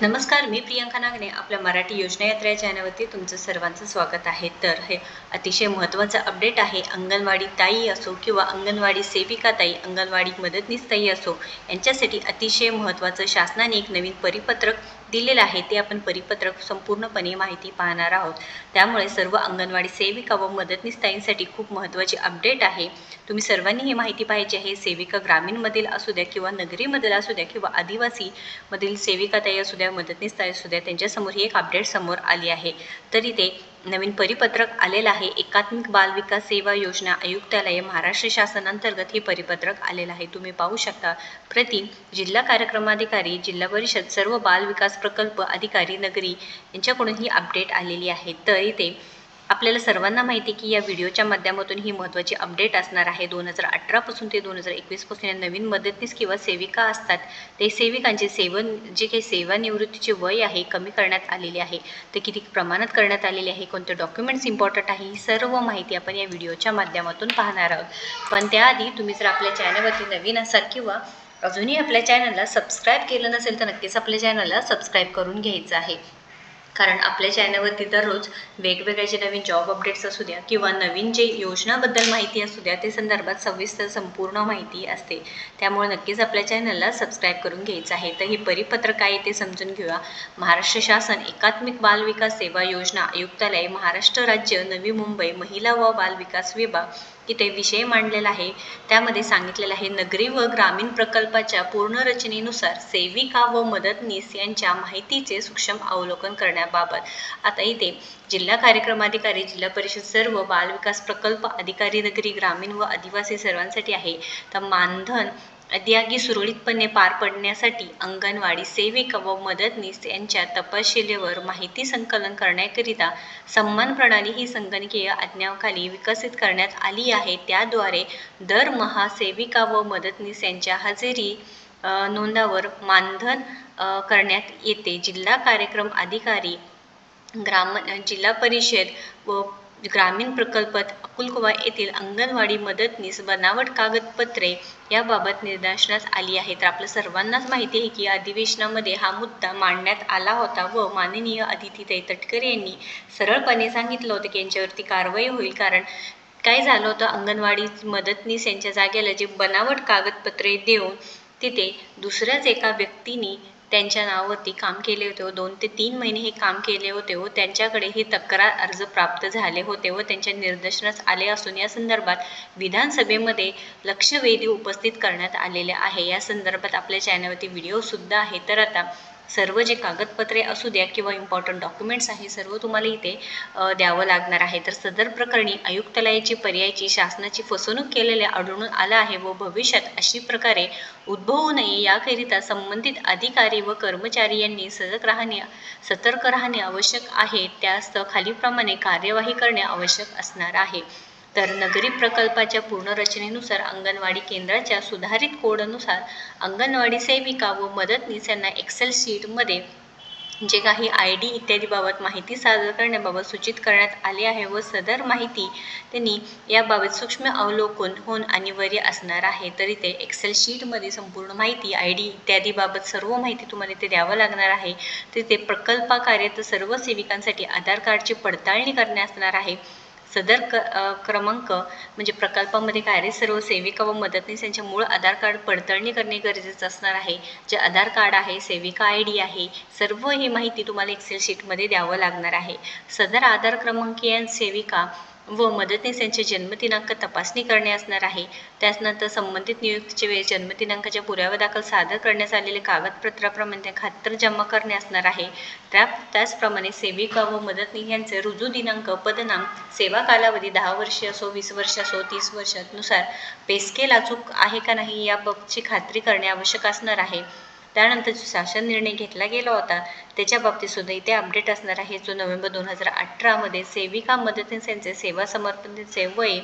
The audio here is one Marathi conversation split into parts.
नमस्कार मी प्रियांका नागणे. आपल्या मराठी योजना यात्रा या चॅनलवरती तुमचं सर्वांचं स्वागत आहे. तर हे अतिशय महत्त्वाचं अपडेट आहे. अंगणवाडी ताई असो किंवा अंगणवाडी सेविका ताई अंगणवाडी मदतनीस ताई असो यांच्यासाठी अतिशय महत्त्वाचं शासनाने एक नवीन परिपत्रक दिलेलं आहे ते आपण परिपत्रक संपूर्णपणे माहिती पाहणार आहोत. त्यामुळे सर्व अंगणवाडी सेविका व मदतनीस ताईंसाठी खूप महत्त्वाची अपडेट आहे. तुम्ही सर्वांनी ही माहिती पाहिजे आहे. सेविका ग्रामीणमधील असू द्या किंवा नगरीमधील असू द्या किंवा आदिवासीमधील सेविका ताई असू द्या मदतनीस ताई असू द्या त्यांच्यासमोर ही एक अपडेट समोर आली आहे. तरी ते नवीन परिपत्रक आलेलं आहे. एकात्मिक बाल विकास सेवा योजना आयुक्तालय महाराष्ट्र शासनांतर्गत हे परिपत्रक आलेलं आहे. तुम्ही पाहू शकता प्रति जिल्हा कार्यक्रमाधिकारी जिल्हा परिषद सर्व बाल विकास प्रकल्प अधिकारी नगरी यांच्याकडून ही अपडेट आलेली आहे. तर इथे आपल्याला सर्वांना माहिती आहे की या व्हिडिओच्या माध्यमातून ही महत्त्वाची अपडेट असणार आहे. दोन हजार अठरापासून ते दोन हजार एकवीसपासून या नवीन मदतनीस किंवा सेविका असतात. ते सेविकांचे सेवन जे काही सेवानिवृत्तीचे वय आहे कमी करण्यात आलेले आहे. ते किती प्रमाणात करण्यात आलेले आहे कोणते डॉक्युमेंट्स इम्पॉर्टंट आहे ही सर्व माहिती आपण या व्हिडिओच्या माध्यमातून पाहणार आहोत. पण त्याआधी तुम्ही जर आपल्या चॅनलवरती नवीन असाल किंवा अजूनही आपल्या चॅनलला सबस्क्राईब केलं नसेल तर नक्कीच आपल्या चॅनलला सबस्क्राईब करून घ्यायचं आहे. कारण आपल्या चॅनलवरती दररोज वेगवेगळे जे नवीन जॉब अपडेट्स असू द्या किंवा नवीन जे योजनाबद्दल माहिती असू द्या ते संदर्भात सविस्तर संपूर्ण माहिती असते. त्यामुळे नक्कीच आपल्या चॅनलला सबस्क्राईब करून घ्यायचं आहे. तर हे परिपत्र काय आहे ते समजून घेऊया. महाराष्ट्र शासन एकात्मिक बाल विकास सेवा योजना आयुक्तालय महाराष्ट्र राज्य नवी मुंबई महिला व बाल विकास विभाग इथे विषय मांडलेला आहे. त्यामध्ये सांगितलेलं आहे नगरी व ग्रामीण प्रकल्पाच्या पूर्ण रचनेनुसार सेविका व मदतनीस यांच्या माहितीचे सूक्ष्म अवलोकन करण्याबाबत. आता इथे जिल्हा कार्यक्रमाधिकारी जिल्हा परिषद सर्व बाल विकास प्रकल्प अधिकारी नगरी ग्रामीण व आदिवासी सर्वांसाठी आहे. तर मानधन अद्यागी सुरळीतपणे पार पडण्यासाठी अंगणवाडी सेविका व मदतनीस यांच्या तपशिलेवर माहिती संकलन करण्याकरिता सन्मान प्रणाली ही संगणकीय आज्ञाखाली विकसित करण्यात आली आहे. त्याद्वारे दरमहा सेविका व मदतनीस यांच्या हजेरी नोंदावर मानधन करण्यात येते. जिल्हा कार्यक्रम अधिकारी ग्राम जिल्हा परिषद व ग्रामीण प्रकल्पात अकुलकुवा येथील अंगणवाडी मदतनीस बनावट कागदपत्रे याबाबत निदर्शनास आली आहे. तर आपल्या सर्वांनाच माहिती आहे की अधिवेशनामध्ये हा मुद्दा मांडण्यात आला होता व माननीय अदितीताई तटकरे यांनी सरळपणे सांगितलं होतं की यांच्यावरती कारवाई होईल. कारण काय झालं होतं? अंगणवाडी मदतनीस यांच्या जागेला जे बनावट कागदपत्रे देऊन तिथे दुसऱ्याच एका व्यक्तीने त्यांच्या नावावरती काम केले होते व दोन ते तीन महिने हे काम केले होते व त्यांच्याकडे हे तक्रार अर्ज प्राप्त झाले होते व त्यांच्या निदर्शनास आले असून या संदर्भात विधानसभेमध्ये लक्षवेधी उपस्थित करण्यात आलेले आहे. या संदर्भात आपल्या चॅनलवरती व्हिडिओसुद्धा आहे. तर आता सर्व जे कागदपत्रे असू द्या किंवा इम्पॉर्टंट डॉक्युमेंट्स आहे सर्व तुम्हाला इथे द्यावं लागणार आहे. तर सदर प्रकरणी आयुक्तालयाची पर्यायची शासनाची फसवणूक केलेल्या आढळून आलं आहे व भविष्यात अशी प्रकारे उद्भवू नये याकरिता संबंधित अधिकारी व कर्मचारी यांनी सजग राहणे सतर्क राहणे आवश्यक आहे. त्यास खालीप्रमाणे कार्यवाही करणे आवश्यक असणार आहे. तर नगरी प्रकल्पाच्या पूर्णरचनेनुसार अंगणवाडी केंद्राच्या सुधारित कोडनुसार अंगणवाडी सेविका व मदतनीस यांना एक्सेल शीटमध्ये जे काही आय डी इत्यादीबाबत माहिती सादर करण्याबाबत सूचित करण्यात आले आहे व सदर माहिती त्यांनी याबाबत सूक्ष्म अवलोकन होऊन अनिवार्य असणार आहे. तरी ते एक्सेल शीटमध्ये संपूर्ण माहिती आय डी इत्यादीबाबत सर्व माहिती तुम्हाला ते द्यावं लागणार आहे. तिथे प्रकल्पाकार्यात सर्व सेविकांसाठी आधार कार्डची पडताळणी करणे असणार आहे. सदर क क्रमांक म्हणजे प्रकल्पामध्ये कार्यरत सर्व सेविका व मदतनीस यांच्या मूळ आधार कार्ड पडताळणी करणे गरजेचं असणार आहे. जे आधार कार्ड आहे सेविका आय डी आहे सर्व ही माहिती तुम्हाला एक्सेल शीटमध्ये द्यावं लागणार आहे. सदर आधार क्रमांकीय सेविका व मदतनीस यांचे जन्मदिनांक तपासणी करणे असणार आहे. त्याचनंतर संबंधित नियुक्तीचे वेळेस जन्मदिनांकाच्या पुरावा दाखल सादर करण्यात आलेले कागदपत्राप्रमाणे खातर जमा करणे असणार आहे. त्या त्याचप्रमाणे सेविका व मदतनीस यांचे रुजू दिनांक पदनाम सेवा कालावधी दहा वर्षे असो वीस वर्ष असो तीस वर्षानुसार पेस्केल अचूक आहे का नाही याबाबतची खात्री करणे आवश्यक असणार आहे. त्यानंतर जो शासन निर्णय घेतला गेला होता त्याच्या बाबतीत सुद्धा इथे अपडेट असणार आहे. जो नोव्हेंबर दोन हजार अठरामध्ये सेविका मदतीस यांचे सेवा समर्पण वय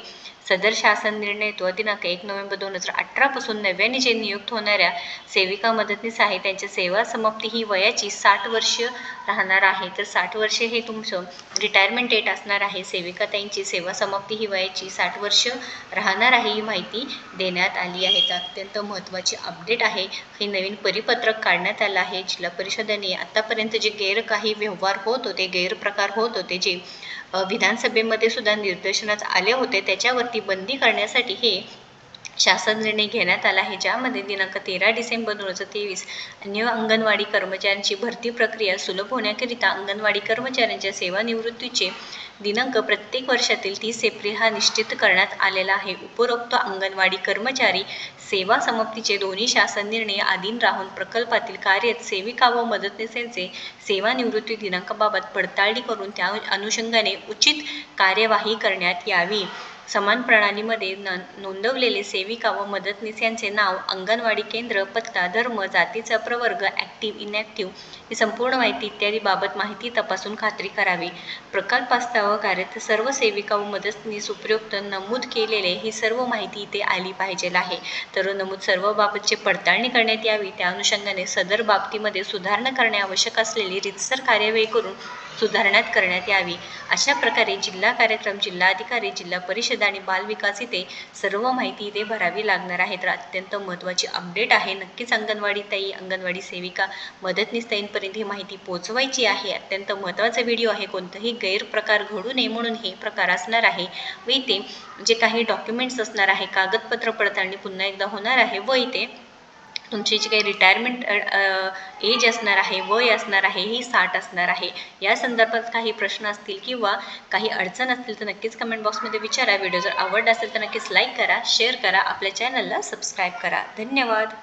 सदर शासन निर्णय तो दिनांक एक नोव्हेंबर दोन हजार अठरापासून नव्याने जे नियुक्त होणाऱ्या सेविका मदतनीस आहे त्यांच्या सेवा समाप्ती ही वयाची साठ वर्ष राहणार आहे. तर साठ वर्षे हे तुमचं रिटायरमेंट डेट असणार आहे. सेविका त्यांची सेवा समाप्ती ही वयाची साठ वर्ष राहणार आहे ही माहिती देण्यात आली आहे. तर अत्यंत महत्त्वाची अपडेट आहे. हे नवीन परिपत्रक काढण्यात आलं आहे. जिल्हा परिषदेने आत्तापर्यंत जे गैर काही व्यवहार होत होते गैरप्रकार होत होते जे विधानसभेमध्ये सुद्धा निर्देशनात आले होते त्याच्यावरती बंदी करण्यासाठी हे शासन निर्णय घेण्यात आला आहे ज्यामध्ये दिनांक तेरा डिसेंबर दोन हजार तेवीस अन्य अंगणवाडी कर्मचाऱ्यांची भरती प्रक्रिया सुलभ होण्याकरिता अंगणवाडी कर्मचाऱ्यांच्या सेवानिवृत्तीचे दिनांक प्रत्येक वर्षातील तीस एप्रिल हा निश्चित करण्यात आलेला आहे. उपरोक्त अंगणवाडी कर्मचारी सेवा समाप्तीचे दोन्ही शासन निर्णय आधीन राहून प्रकल्पातील कार्यरत सेविका व मदतनीसांचे सेवानिवृत्ती दिनांकाबाबत पडताळणी करून त्या अनुषंगाने उचित कार्यवाही करण्यात यावी. समान प्रणालीमध्ये न नोंदवलेले सेविका व मदतनीस यांचे नाव अंगणवाडी केंद्र पत्ता धर्म जातीचा प्रवर्ग ॲक्टिव्ह इनॲक्टिव्ह ही संपूर्ण माहिती इत्यादी बाबत माहिती तपासून खात्री करावी. प्रकल्पास्तव कार्यरत सर्व सेविका व मदतनीस उपयुक्त नमूद केलेले ही सर्व माहिती इथे आली पाहिजे आहे. तर नमूद सर्व बाबतची पडताळणी करण्यात यावी. त्या अनुषंगाने सदर बाबतीमध्ये सुधारणा करणे आवश्यक असलेली रितसर कार्यवाही करून सुधारण्यात करण्यात यावी. अशा प्रकारे जिल्हा कार्यक्रम जिल्हाधिकारी जिल्हा परिषद आणि बालविकास इथे सर्व माहिती इथे भरावी लागणार आहे. तर अत्यंत महत्त्वाची अपडेट आहे. नक्कीच अंगणवाडी ताई अंगणवाडी सेविका मदतनीस ताईंपर्यंत ही माहिती पोहोचवायची आहे. अत्यंत महत्त्वाचा व्हिडिओ आहे. कोणताही गैरप्रकार घडू नये म्हणून हे प्रकार असणार आहे व इथे जे काही डॉक्युमेंट्स असणार आहे कागदपत्र पडताळणी पुन्हा एकदा होणार आहे व इथे तुमची जी काही रिटायरमेंट एज असणार आहे वय असणार आहे ही साठ असणार आहे या संदर्भात काही प्रश्न असतील किंवा काही अडचण असतील तर नक्कीच कमेंट बॉक्समध्ये विचारा. व्हिडिओ जर आवडला असेल तर नक्कीच लाईक करा शेअर करा. आपल्या चॅनलला सबस्क्राईब करा. धन्यवाद.